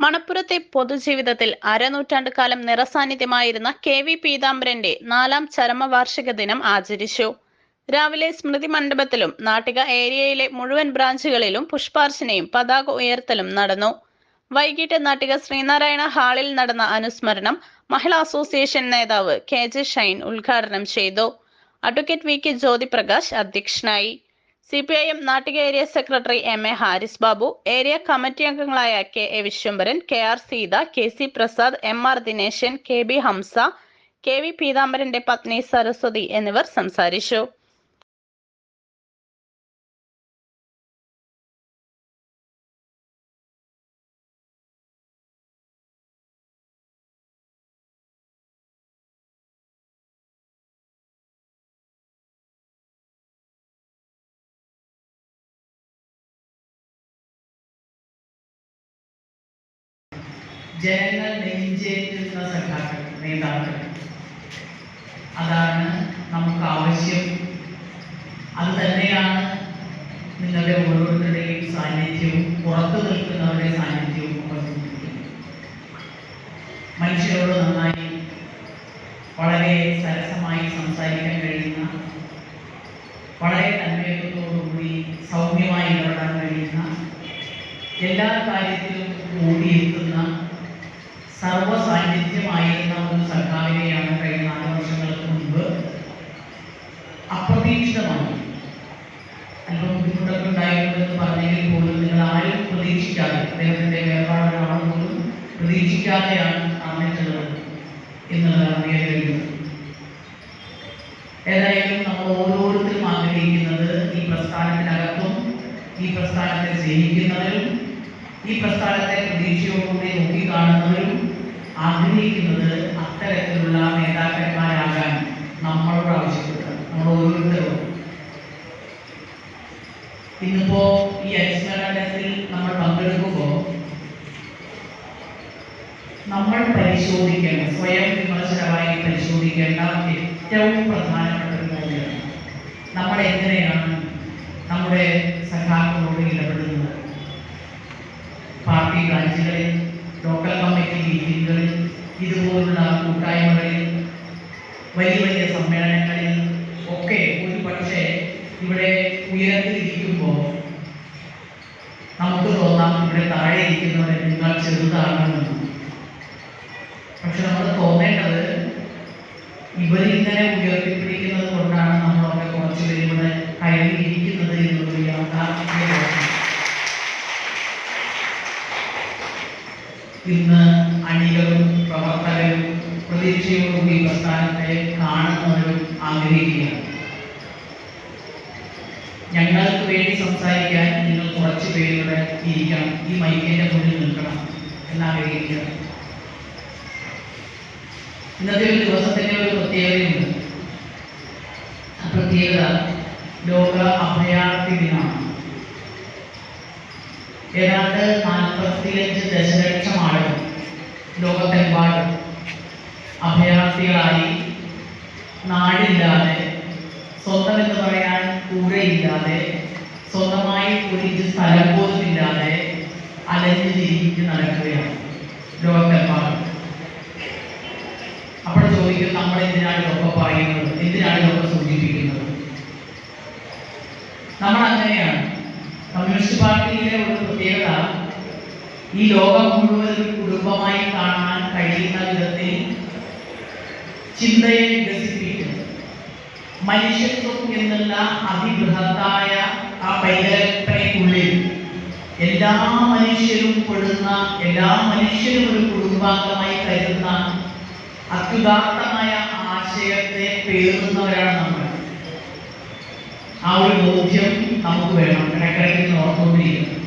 മണപ്പുറത്തെ പൊതുജീവിതത്തിൽ അരനൂറ്റാണ്ട് കാലം നിറസാന്നിധ്യമായിരുന്ന K V പീതാംബരന്റെ നാലാം ചരമവാർഷിക ദിനം ആചരിച്ചു. രാവിലെ സ്മൃതി മണ്ഡപത്തിലും നാട്ടിക ഏരിയയിലെ മുഴുവൻ ബ്രാഞ്ചുകളിലും പുഷ്പാർച്ചനയും പതാക ഉയർത്തലും നടന്നു. വൈകിട്ട് നാട്ടിക ശ്രീനാരായണ ഹാളിൽ നടന്ന അനുസ്മരണം മഹിളാ അസോസിയേഷൻ നേതാവ് കെ ജെ ഷൈൻ ഉദ്ഘാടനം ചെയ്തു. അഡ്വക്കേറ്റ് വി കെ ജ്യോതിപ്രകാശ് അധ്യക്ഷനായി. C P I M Nattika area secretary M A Haris Babu area committee അംഗങ്ങളായ K A Viswambharan K R Seetha K C Prasad M R Dineshan K B Hamsa K V പീതാംബരന്റെ പത്നി സരസ്വതി എന്നിവർ സംസാരിച്ചു. ജനങ്ങൾ നെഞ്ചേറ്റുന്ന സഖാക്കൾ നേതാക്കൾ. അതാണ് നമുക്ക് ആവശ്യം. അത് തന്നെയാണ് നിങ്ങളുടെ ഓരോരുത്തരുടെയും സാന്നിധ്യവും പുറത്തു നിൽക്കുന്നവരുടെ സാന്നിധ്യവും മനുഷ്യരോട് നന്നായി വളരെ സരസമായി സംസാരിക്കാൻ കഴിയുന്ന വളരെ തന്മയത്വത്തോടുകൂടി സൗമ്യമായി ഇടപെടാൻ കഴിയുന്ന എല്ലാ കാര്യത്തിലും കൂടിയെത്തുന്ന സർവ സാന്നിധ്യമായിരുന്ന ഒരു സർക്കാരിനെയാണ് കഴിഞ്ഞ നാല് വർഷങ്ങൾക്ക് മുൻപ് അപ്രതീക്ഷിതമായി അല്പം ബുദ്ധിമുട്ടൊക്കെ ഉണ്ടായിരുന്നെന്ന് പറഞ്ഞെങ്കിൽ പോലും നിങ്ങൾ ആരും പ്രതീക്ഷിക്കാതെ അദ്ദേഹത്തിന്റെ വേർപാടൊരാൾ പോലും പ്രതീക്ഷിക്കാതെയാണ് അറിഞ്ഞിട്ടുള്ളത് എന്നുള്ളതാണ് അറിയാൻ കഴിയുന്നത് ഏതായാലും നമ്മൾ ഓരോരുത്തരും ആഗ്രഹിക്കുന്നത് ഈ പ്രസ്ഥാനത്തിനകത്തും ഈ പ്രസ്ഥാനത്തെ സ്നേഹിക്കുന്നവരും ഈ പ്രസ്ഥാനത്തെ പ്രതീക്ഷയോടുകൂടി നോക്കിക്കാണുന്നവരും ആഗ്രഹിക്കുന്നത് അത്തരത്തിലുള്ള നേതാക്കന്മാരാകാൻ നമ്മളോട് ആവശ്യപ്പെടുക നമ്മൾ ഓരോരുത്തരും ഇന്നിപ്പോ ഈ അനുസ്മരണത്തിൽ നമ്മൾ പങ്കെടുക്കുമ്പോൾ നമ്മൾ പരിശോധിക്കേണ്ട സ്വയം വിമർശനമായി പരിശോധിക്കേണ്ട ഏറ്റവും പ്രധാനപ്പെട്ട ഒരു കാര്യമാണ്. നമ്മൾ എങ്ങനെയാണ് നമ്മുടെ സഖാക്കളോട് ഇടപെടുന്നത്? ഇതുപോലുള്ള കൂട്ടായ്മകളിൽ വലിയ വലിയ സമ്മേളനങ്ങളിൽ ഒക്കെ ഒരു പക്ഷേ ഇവിടെ ഉയരത്തിലിരിക്കുമ്പോൾ നമുക്ക് തോന്നാം ഇവിടെ താഴെ ഇരിക്കുന്നവരെ ഇരിക്കുന്നവരെക്കാൾ ചെറുതാണെന്ന്. പക്ഷെ നമ്മൾ തോന്നേണ്ടത് ഇവരിങ്ങനെ ഉയർത്തിപ്പിടിക്കുന്നത് കൊണ്ടാണ് നമ്മളൊക്കെ കുറച്ച് പേര് ഇവിടെ കയറിയിരിക്കുന്നത് എന്നുള്ളൊരു യാഥാർത്ഥ്യമാണ് ഇന്ന് അണികളും പ്രതീക്ഷയോടുകൂടി ഈ പ്രസ്ഥാനത്തെ കാണുന്നവരും ആഗ്രഹിക്കുകയാണ്. ഞങ്ങൾക്ക് വേണ്ടി സംസാരിക്കാൻ നിങ്ങൾ കുറച്ച് പേരുടെ ഇരിക്കണം. ഈ മൈക്കിന്റെ മുന്നിൽ നിൽക്കണം എന്നാഗ്രഹിക്കുകയാണ് ഇന്നത്തെ ഒരു ദിവസത്തിന്റെ ഒരു പ്രത്യേകതയുണ്ട്. ആ പ്രത്യേകത ലോക അഭയാർത്ഥി ദിനമാണ്. ഏതാണ്ട് നാൽപ്പത്തിയഞ്ച് ദശലക്ഷം ആളുകൾ ലോകത്തെമ്പാടും സ്വന്തം എന്ന് പറയാൻ കൂരയില്ലാതെ സ്വന്തമായി ഒരിച്ച് സ്ഥലം പോലും ഇല്ലാതെ അലഞ്ഞു ജീവിച്ച് നടക്കുകയാണ് ലോകത്തെമ്പാടും അപ്പോൾ ചോദിക്കും നമ്മൾ എന്തിനാണ് ഇതൊക്കെ പറയുന്നത്? എന്തിനാണ് ഇതൊക്കെ സൂചിപ്പിക്കുന്നത്? നമ്മൾ അങ്ങനെയാണ്. കമ്മ്യൂണിസ്റ്റ് പാർട്ടിയിലെ ഒരു പ്രത്യേകത ഈ ലോകം മുഴുവൻ കുടുംബമായി കാണാൻ കഴിയുന്ന വിധത്തിൽ ചിന്തയെ മനുഷ്യത്വം എന്നുള്ള അതിബൃഹത്തായ ആ പരികൽപ്പനയ്ക്കുള്ളിൽ എല്ലാ മനുഷ്യരും പെടുന്ന എല്ലാ മനുഷ്യരും ഒരു കുടുംബാംഗമായി കരുതുന്ന അത്യുദാത്തമായ ആശയത്തെ പേറുന്നവരാണ് നമ്മൾ. ആ ഒരു ബോധ്യം നമുക്ക് വേണം. ഇടക്കിടയ്ക്ക് ഓർത്തുകൊണ്ടിരിക്കുന്നത്